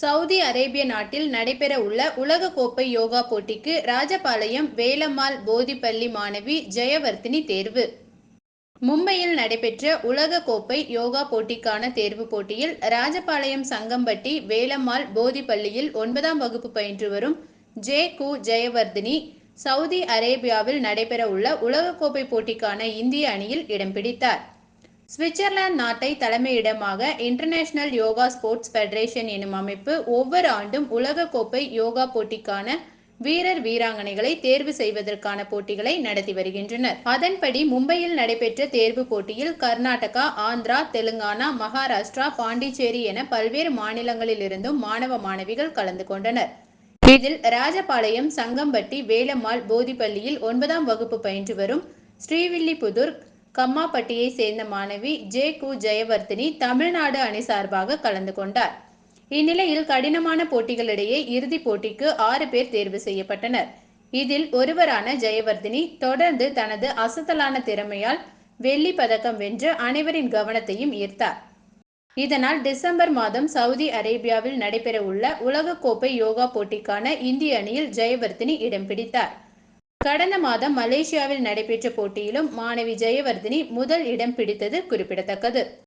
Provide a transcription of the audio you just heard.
Saudi அரேபிய நாட்டில் நடைபெற உள்ள உலகக்கோப்பை யோகா போட்டிக்கு ராஜபாளையம் வேலம்மாள் போதிப்பள்ளி மாணவி ஜெயவர்த்தினி தேர்வு. மும்பையில் நடைபெற்ற உலக கோப்பை யோகா போட்டிக்கான தேர்வு போட்டியில் ராஜபாளையம் சங்கம்பட்டி வேலம்மாள் போதிப்பள்ளியில் ஒன்பதாம் வகுப்பு பயின்று வரும் ஜே கு ஜெயவர்தினி சவுதி அரேபியாவில் நடைபெற உள்ள உலகக்கோப்பை போட்டிக்கான இந்திய அணியில் இடம் பிடித்தார். சுவிட்சர்லாந்து நாட்டை தலைமையிடமாக இன்டர்நேஷனல் யோகா ஸ்போர்ட்ஸ் ஃபெடரேஷன் எனும் அமைப்பு ஒவ்வொரு ஆண்டும் உலகக்கோப்பை யோகா போட்டிக்கான வீரர் வீராங்கனைகளை தேர்வு செய்வதற்கான போட்டிகளை நடத்தி வருகின்றனர். அதன்படி மும்பையில் நடைபெற்ற தேர்வு போட்டியில் கர்நாடகா ஆந்திரா தெலுங்கானா மகாராஷ்டிரா பாண்டிச்சேரி என பல்வேறு மாநிலங்களிலிருந்தும் மாணவ மாணவிகள் கலந்து கொண்டனர். இதில் ராஜபாளையம் சங்கம்பட்டி வேலம்மாள் போதிப்பள்ளியில் ஒன்பதாம் வகுப்பு பயின்று வரும் ஸ்ரீவில்லிபுதூர் கம்மாப்பட்டியை சேர்ந்த மாணவி ஜே கு ஜெயவர்த்தினி தமிழ்நாடு அணி சார்பாக கலந்து கொண்டார். இந்நிலையில் கடினமான போட்டிகளிடையே இறுதிப் போட்டிக்கு ஆறு பேர் தேர்வு செய்யப்பட்டனர். இதில் ஒருவரான ஜெயவர்தினி தொடர்ந்து தனது அசத்தலான திறமையால் வெள்ளி பதக்கம் வென்று அனைவரின் கவனத்தையும் ஈர்த்தார். இதனால் டிசம்பர் மாதம் சவுதி அரேபியாவில் நடைபெறவுள்ள உலகக்கோப்பை யோகா போட்டிக்கான இந்திய அணியில் ஜெயவர்தினி இடம் பிடித்தார். கடந்த மாதம் மலேசியாவில் நடைபெற்ற போட்டியிலும் மாணவி ஜெயவர்தினி முதல் இடம் பிடித்தது குறிப்பிடத்தக்கது.